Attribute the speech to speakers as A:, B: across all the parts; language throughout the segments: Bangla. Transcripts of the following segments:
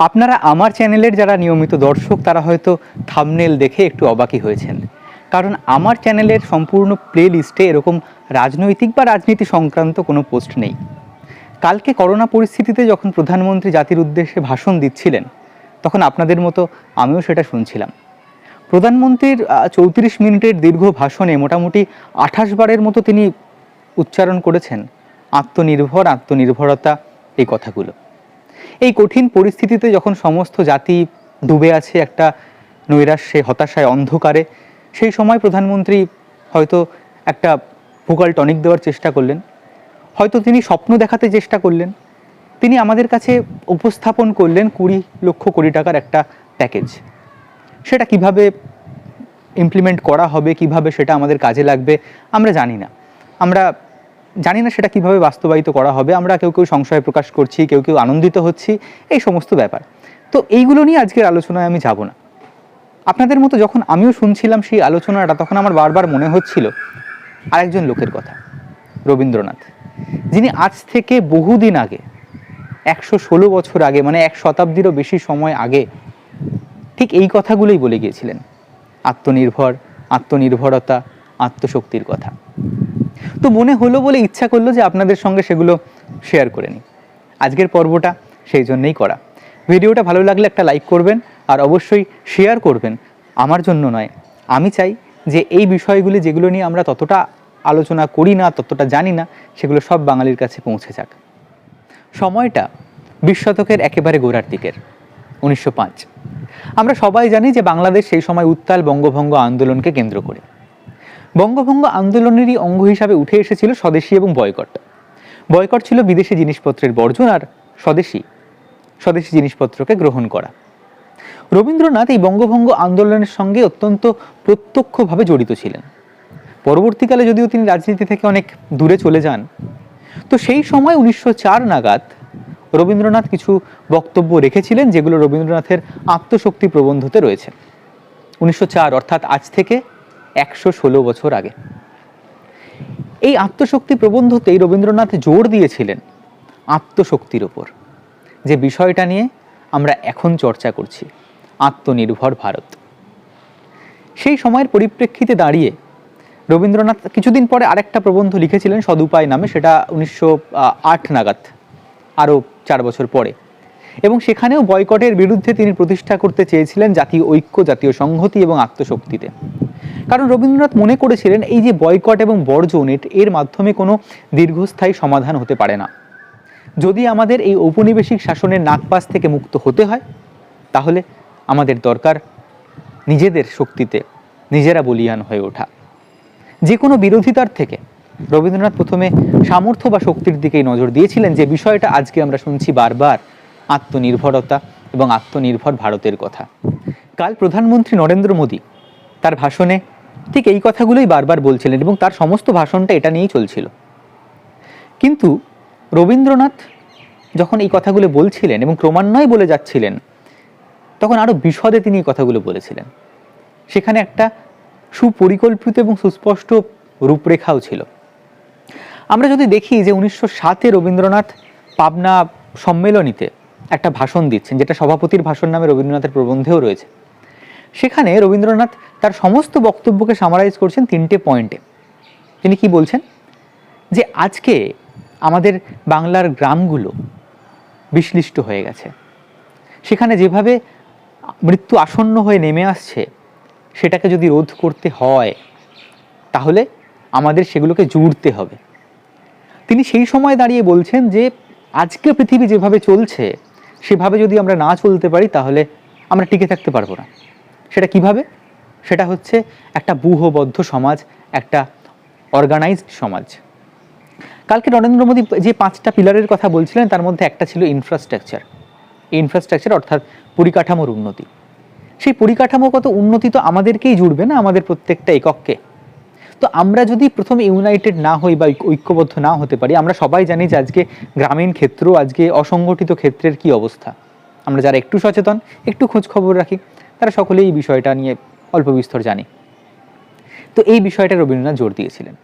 A: আপনারা আমার চ্যানেলের যারা নিয়মিত দর্শক, তারা হয়তো থামনেল দেখে একটু অবাকই হয়েছেন। কারণ আমার চ্যানেলের সম্পূর্ণ প্লে লিস্টে এরকম রাজনৈতিক বা রাজনীতি সংক্রান্ত কোনো পোস্ট নেই। কালকে করোনা পরিস্থিতিতে যখন প্রধানমন্ত্রী জাতির উদ্দেশ্যে ভাষণ দিচ্ছিলেন, তখন আপনাদের মতো আমিও সেটা শুনছিলাম। প্রধানমন্ত্রীর চৌত্রিশ মিনিটের দীর্ঘ ভাষণে মোটামুটি আঠাশ বারের মতো তিনি উচ্চারণ করেছেন, আত্মনির্ভর, আত্মনির্ভরতা, এই কথাগুলো। এই কঠিন পরিস্থিতিতে যখন সমস্ত জাতি ডুবে আছে, একটা নৈরাশ্যে, হতাশায়, অন্ধকারে, সেই সময় প্রধানমন্ত্রী হয়তো একটা ভোকাল টনিক দেওয়ার চেষ্টা করলেন। হয়তো তিনি স্বপ্ন দেখাতে চেষ্টা করলেন। তিনি আমাদের কাছে উপস্থাপন করলেন কুড়ি লক্ষ কোটি টাকার একটা প্যাকেজ। সেটা কীভাবে ইমপ্লিমেন্ট করা হবে, কীভাবে সেটা আমাদের কাজে লাগবে, আমরা জানি না। আমরা জানি না সেটা কীভাবে বাস্তবায়িত করা হবে, আমরা কেউ কেউ সংশয় প্রকাশ করছি, কেউ কেউ আনন্দিত হচ্ছি, এই সমস্ত ব্যাপার। তো এইগুলো নিয়ে আজকের আলোচনায় আমি যাব না। আপনাদের মতো যখন আমিও শুনছিলাম সেই আলোচনাটা, তখন আমার বারবার মনে হচ্ছিল আরেকজন লোকের কথা, রবীন্দ্রনাথ। যিনি আজ থেকে বহুদিন আগে, একশো ষোলো বছর আগে মানে এক শতাব্দীরও বেশি সময় আগে, ঠিক এই কথাগুলোই বলে গিয়েছিলেন। আত্মনির্ভর, আত্মনির্ভরতা, আত্মশক্তির কথা। তো মনে হলো বলে ইচ্ছা করল যে আপনাদের সঙ্গে সেগুলো শেয়ার করে নিই। আজকের পর্বটা সেই জন্যই করা। ভিডিওটা ভালো লাগলে একটা লাইক করবেন আর অবশ্যই শেয়ার করবেন। আমার জন্য নয়। আমি চাই যে এই বিষয়গুলি যেগুলো নিয়ে আমরা ততটা আলোচনা করি না, ততটা জানি না, সেগুলো সব বাঙালির কাছে পৌঁছে যাক। সময়টা বিশ শতকের একেবারে গোড়ার দিকের, উনিশশো পাঁচ। আমরা সবাই জানি যে বাংলাদেশ সেই সময় উত্তাল বঙ্গভঙ্গ আন্দোলনকে কেন্দ্র করে। বঙ্গভঙ্গ আন্দোলনেরই অঙ্গ হিসাবে উঠে এসেছিল স্বদেশী এবং বয়কট। বয়কট ছিল বিদেশি জিনিসপত্রের বর্জন আর স্বদেশী স্বদেশী জিনিসপত্রকে গ্রহণ করা। রবীন্দ্রনাথ এই বঙ্গভঙ্গ আন্দোলনের সঙ্গে অত্যন্ত প্রত্যক্ষভাবে জড়িত ছিলেন। পরবর্তীকালে যদিও তিনি রাজনীতি থেকে অনেক দূরে চলে যান, তো সেই সময় উনিশশো চার নাগাদ রবীন্দ্রনাথ কিছু বক্তব্য রেখেছিলেন যেগুলো রবীন্দ্রনাথের আত্মশক্তি প্রবন্ধতে রয়েছে। উনিশশো চার অর্থাৎ আজ থেকে একশো ষোলো বছর আগে। এই আত্মশক্তি প্রবন্ধতেই রবীন্দ্রনাথ জোর দিয়েছিলেন আত্মশক্তির ওপর। যে বিষয়টা নিয়ে আমরা এখন চর্চা করছি, আত্মনির্ভর ভারত। সেই সময়ের পরিপ্রেক্ষিতে দাঁড়িয়ে রবীন্দ্রনাথ কিছুদিন পরে আরেকটা প্রবন্ধ লিখেছিলেন সদুপায় নামে, সেটা উনিশশো আট নাগাদ, আরও চার বছর পরে। এবং সেখানেও বয়কটের বিরুদ্ধে তিনি প্রতিষ্ঠা করতে চেয়েছিলেন জাতীয় ঐক্য, জাতীয় সংহতি এবং আত্মশক্তিতে। কারণ রবীন্দ্রনাথ মনে করেছিলেন এই যে বয়কট এবং বর্জন, এর মাধ্যমে কোনো দীর্ঘস্থায়ী সমাধান হতে পারে না। যদি আমাদের এই ঔপনিবেশিক শাসনের নাকপাশ থেকে মুক্ত হতে হয়, তাহলে আমাদের দরকার নিজেদের শক্তিতে নিজেরা বলিয়ান হয়ে ওঠা। যে কোনো বিরোধিতার থেকে রবীন্দ্রনাথ প্রথমে সামর্থ্য বা শক্তির দিকেই নজর দিয়েছিলেন যে বিষয়টা আজকে আমরা শুনছি বারবার আত্মনির্ভরতা এবং আত্মনির্ভর ভারতের কথা। কাল প্রধানমন্ত্রী নরেন্দ্র মোদী তার ভাষণে ঠিক এই কথাগুলোই বারবার বলছিলেন এবং তার সমস্ত ভাষণটা এটা নিয়েই চলছিল। কিন্তু রবীন্দ্রনাথ যখন এই কথাগুলো বলছিলেন এবং ক্রমান্বয়ে বলে যাচ্ছিলেন, তখন আরও বিশদে তিনি এই কথাগুলো বলেছিলেন। সেখানে একটা সুপরিকল্পিত এবং সুস্পষ্ট রূপরেখাও ছিল। আমরা যদি দেখি যে উনিশশো সাতে রবীন্দ্রনাথ পাবনা সম্মেলনীতে একটা ভাষণ দিচ্ছেন, যেটা সভাপতির ভাষণ নামে রবীন্দ্রনাথের প্রবন্ধেও রয়েছে। সেখানে রবীন্দ্রনাথ তার সমস্ত বক্তব্যকে সামারাইজ করছেন তিনটে পয়েন্টে তিনি কি বলছেন? যে আজকে আমাদের বাংলার গ্রামগুলো বিশ্লিষ্ট হয়ে গেছে। সেখানে যেভাবে মৃত্যু আসন্ন হয়ে নেমে আসছে, সেটাকে যদি রোধ করতে হয়, তাহলে আমাদের সেগুলোকে জুড়তে হবে। তিনি সেই সময় দাঁড়িয়ে বলছেন যে আজকে পৃথিবী যেভাবে চলছে সেভাবে যদি আমরা না চলতে পারি, তাহলে আমরা টিকে থাকতে পারব না। সেটা কীভাবে? সেটা হচ্ছে একটা ব্যূহবদ্ধ সমাজ, একটা অর্গানাইজড সমাজ। কালকে নরেন্দ্র মোদী যে পাঁচটা পিলারের কথা বলছিলেন, তার মধ্যে একটা ছিল ইনফ্রাস্ট্রাকচার ইনফ্রাস্ট্রাকচার অর্থাৎ পরিকাঠামোর উন্নতি। সেই পরিকাঠামোগত উন্নতি তো আমাদেরকেই জুড়বে না, আমাদের প্রত্যেকটা একককে তো আমরা যদি প্রথমে ইউনাইটেড না হই বা ঐক্যবদ্ধ না হতে পারি, আমরা সবাই জানি যে আজকে গ্রামীণ ক্ষেত্র, আজকে অসংগঠিত ক্ষেত্রের কি অবস্থা। আমরা যারা একটু সচেতন, একটু খোঁজ খবর রাখি, তারা সকলেই এই বিষয়টা নিয়ে অল্প বিস্তর জানি। তো এই বিষয়টা রবীন্দ্রনাথ জোর দিয়েছিলেন।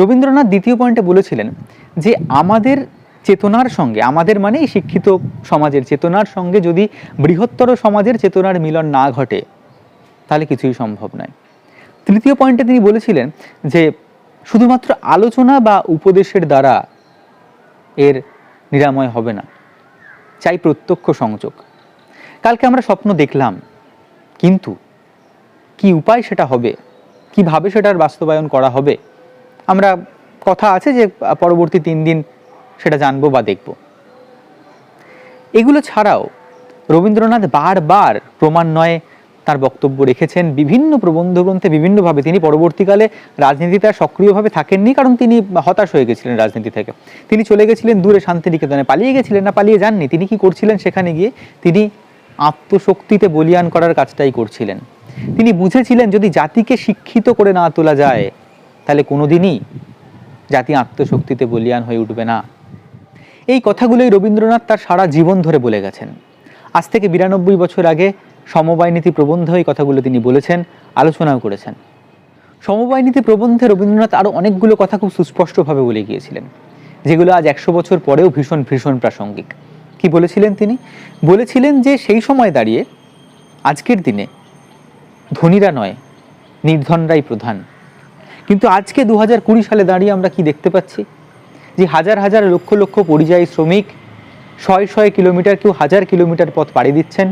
A: রবীন্দ্রনাথ দ্বিতীয় পয়েন্টে বলেছিলেন যে আমাদের চেতনার সঙ্গে, আমাদের মানে শিক্ষিত সমাজের চেতনার সঙ্গে যদি বৃহত্তর সমাজের চেতনার মিলন না ঘটে, তাহলে কিছুই সম্ভব নয়। তৃতীয় পয়েন্টে তিনি বলেছিলেন যে শুধুমাত্র আলোচনা বা উপদেশের দ্বারা এর নিরাময় হবে না, চাই প্রত্যক্ষ সংযোগ। কালকে আমরা স্বপ্ন দেখলাম, কিন্তু কি উপায় সেটা হবে, কীভাবে সেটার বাস্তবায়ন করা হবে, আমরা কথা আছে যে পরবর্তী তিন দিন সেটা জানব বা দেখব। এগুলো ছাড়াও রবীন্দ্রনাথ বারবার ক্রমান্বয়ে তার বক্তব্য রেখেছেন বিভিন্ন প্রবন্ধ গ্রন্থে বিভিন্নভাবে তিনি পরবর্তীকালে রাজনীতিতে সক্রিয়ভাবে থাকেননি, কারণ তিনি হতাশ হয়ে গেছিলেন রাজনীতি থেকে। তিনি চলে গেছিলেন দূরে শান্তিনিকেতনে। পালিয়ে গেছিলেন না, পালিয়ে যাননি? তিনি কি করছিলেন সেখানে গিয়ে? তিনি আত্মশক্তিতে বলিয়ান করার কাজটাই করছিলেন। তিনি বুঝেছিলেন, যদি জাতিকে শিক্ষিত করে না তোলা যায়, তাহলে কোনোদিনই জাতি আত্মশক্তিতে বলিয়ান হয়ে উঠবে না। এই কথাগুলোই রবীন্দ্রনাথ তার সারা জীবন ধরে বলে গেছেন। আজ থেকে বিরানব্বই বছর আগে সমবায় নীতি প্রবন্ধ এই কথাগুলো তিনি বলেছেন, আলোচনাও করেছেন। সমবায় নীতি প্রবন্ধে রবীন্দ্রনাথ আরও অনেকগুলো কথা খুব সুস্পষ্টভাবে বলে গিয়েছিলেন, যেগুলো আজ একশো বছর পরেও ভীষণ ভীষণ প্রাসঙ্গিক। কি বলেছিলেন তিনি? বলেছিলেন যে সেই সময় দাঁড়িয়ে, আজকের দিনে ধনীরা নয়, নির্ধনরাই প্রধান। কিন্তু আজকে দু হাজার কুড়ি সালে দাঁড়িয়ে আমরা কি দেখতে পাচ্ছি? যে হাজার হাজার, লক্ষ লক্ষ পরিযায়ী শ্রমিক, শয় শয় কিলোমিটার কেউ হাজার কিলোমিটার পথ পাড়ি দিচ্ছেন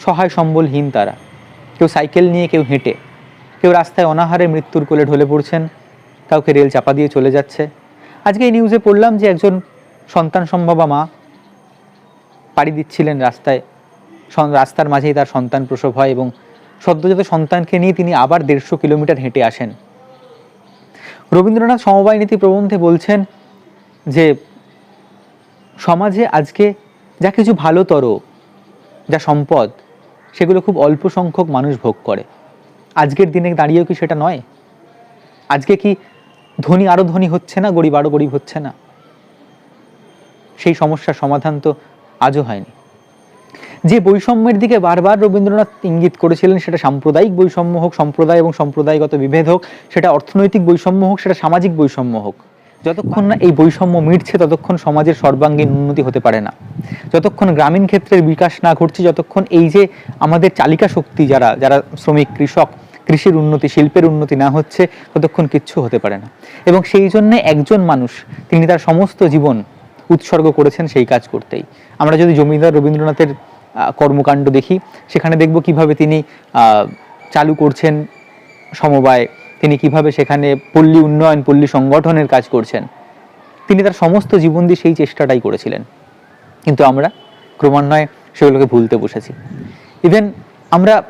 A: সহায় সম্বলহীন তারা। কেউ সাইকেল নিয়ে, কেউ হেঁটে। কেউ রাস্তায় অনাহারে মৃত্যুর কোলে ঢলে পড়ছেন। কাউকে রেল চাপা দিয়ে চলে যাচ্ছে। আজকে এই নিউজে পড়লাম যে একজন সন্তান সম্ভবা মা পাড়ি দিচ্ছিলেন রাস্তায়। রাস্তার মাঝেই তার সন্তান প্রসব হয় এবং সদ্যজাত সন্তানকে নিয়ে তিনি আবার দেড়শো কিলোমিটার হেঁটে আসেন। রবীন্দ্রনাথ সমবায় নীতি প্রবন্ধে বলছেন যে, সমাজে আজকে যা কিছু ভালোতর, যা সম্পদ সেগুলো খুব অল্প সংখ্যক মানুষ ভোগ করে। আজকের দিনে দাঁড়িয়েও কি সেটা নয়? আজকে কি ধনী আরও ধনী হচ্ছে না, গরিব আরও গরিব হচ্ছে না? সেই সমস্যার সমাধান তো আজও হয়নি। যে বৈষম্যের দিকে বারবার রবীন্দ্রনাথ ইঙ্গিত করেছিলেন সেটা সাম্প্রদায়িক বৈষম্য হোক, সম্প্রদায় এবং সম্প্রদায়গত বিভেদ হোক, সেটা অর্থনৈতিক বৈষম্য হোক, সেটা সামাজিক বৈষম্য হোক যতক্ষণ না এই বৈষম্য মিটছে, ততক্ষণ সমাজের সর্বাঙ্গীন উন্নতি হতে পারে না। যতক্ষণ গ্রামীণ ক্ষেত্রের বিকাশ না ঘটছে, যতক্ষণ এই যে আমাদের চালিকা শক্তি যারা যারা শ্রমিক, কৃষক, কৃষির উন্নতি, শিল্পের উন্নতি না হচ্ছে, ততক্ষণ কিচ্ছু হতে পারে না। এবং সেই জন্যে একজন মানুষ, তিনি তার সমস্ত জীবন উৎসর্গ করেছেন সেই কাজ করতেই। আমরা যদি জমিদার রবীন্দ্রনাথের কর্মকাণ্ড দেখি, সেখানে দেখব কীভাবে তিনি চালু করছেন সমবায় তিনি কীভাবে সেখানে পল্লী উন্নয়ন, পল্লী সংগঠনের কাজ করছেন, তিনি তার সমস্ত জীবন দিয়ে সেই চেষ্টাটাই করেছিলেন। কিন্তু আমরা ক্রমান্বয়ে সেগুলোকে ভুলতে বসেছি। ইভেন আমরা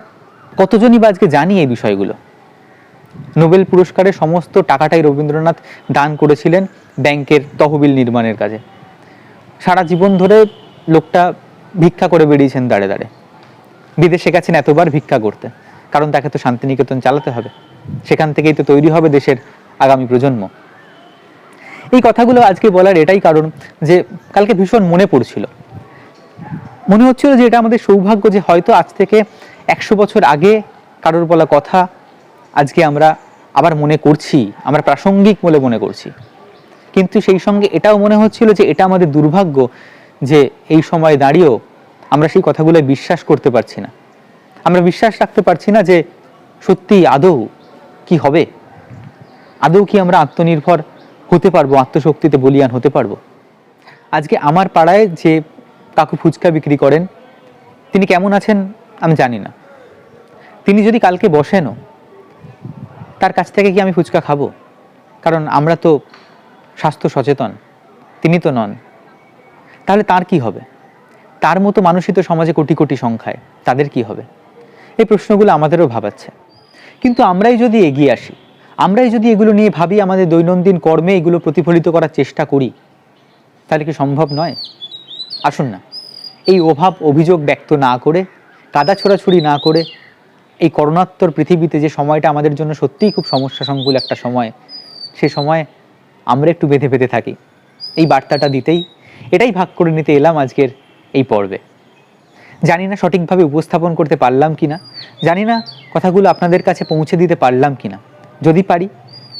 A: কতজনই বা আজকে জানি এই বিষয়গুলো। নোবেল পুরস্কারের সমস্ত টাকাটাই রবীন্দ্রনাথ দান করেছিলেন ব্যাংকের তহবিল নির্মাণের কাজে। সারা জীবন ধরে লোকটা ভিক্ষা করে বেরিয়েছেন দাঁড়ে দাঁড়ে। বিদেশে গেছেন এতবার ভিক্ষা করতে। কারণ তাকে তো শান্তিনিকেতন চালাতে হবে। সেখান থেকেই তো তৈরি হবে দেশের আগামী প্রজন্ম। এই কথাগুলো আজকে বলার এটাই কারণ যে কালকে ভীষণ মনে পড়ছিল। মনে হচ্ছিল যে এটা আমাদের সৌভাগ্য যে হয়তো আজ থেকে একশো বছর আগে কারোর বলা কথা আজকে আমরা আবার মনে করছি, আমরা প্রাসঙ্গিক বলে মনে করছি। কিন্তু সেই সঙ্গে এটাও মনে হচ্ছিল যে এটা আমাদের দুর্ভাগ্য যে এই সময় দাঁড়িয়েও আমরা সেই কথাগুলো বিশ্বাস করতে পারছি না। আমরা বিশ্বাস রাখতে পারছি না যে সত্যি আদৌ কি হবে? আদৌ কি আমরা আত্মনির্ভর হতে পারব, আত্মশক্তিতে বলিয়ান হতে পারব? আজকে আমার পাড়ায় যে কাকু ফুচকা বিক্রি করেন, তিনি কেমন আছেন আমি জানি না। তিনি যদি কালকে বসেনও, তার কাছ থেকে কি আমি ফুচকা খাব? কারণ আমরা তো স্বাস্থ্য সচেতন, তিনি তো নন। তাহলে তার কি হবে? তার মতো মানুষই তো সমাজে কোটি কোটি সংখ্যায়, তাদের কি হবে? এই প্রশ্নগুলো আমাদেরও ভাবাচ্ছে। কিন্তু আমরাই যদি এগিয়ে আসি, আমরাই যদি এগুলো নিয়ে ভাবি আমাদের দৈনন্দিন কর্মে এগুলো প্রতিফলিত করার চেষ্টা করি, তাহলে কি সম্ভব নয়? আসুন না, এই অভাব অভিযোগ ব্যক্ত না করে, কাদা ছোড়াছুড়ি না করে, এই করোনাত্তর পৃথিবীতে যে সময়টা আমাদের জন্য সত্যিই খুব সমস্যা সংকুল একটা সময়, সে সময় আমরা একটু বেঁধে বেঁধে থাকি। এই বার্তাটা দিতেই, এটাই ভাগ করে নিতে এলাম আজকের এই পর্বে। জানি না সঠিকভাবে উপস্থাপন করতে পারলাম কি না জানি না কথাগুলো আপনাদের কাছে পৌঁছে দিতে পারলাম কি না যদি পারি,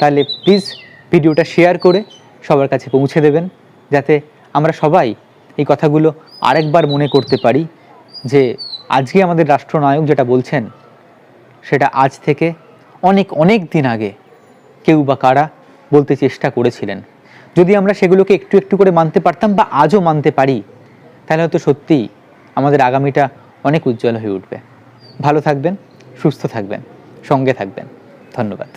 A: তাহলে প্লিজ ভিডিওটা শেয়ার করে সবার কাছে পৌঁছে দেবেন, যাতে আমরা সবাই এই কথাগুলো আরেকবার মনে করতে পারি যে আজকে আমাদের রাষ্ট্রনায়ক যেটা বলছেন, সেটা আজ থেকে অনেক অনেক দিন আগে কেউ বা কারা বলতে চেষ্টা করেছিলেন। যদি আমরা সেগুলোকে একটু একটু করে মানতে পারতাম বা আজও মানতে পারি, তাহলে হয়তো সত্যিই আমাদের আগামীটা অনেক উজ্জ্বল হয়ে উঠবে। ভালো থাকবেন সুস্থ থাকবেন সঙ্গে থাকবেন। ধন্যবাদ।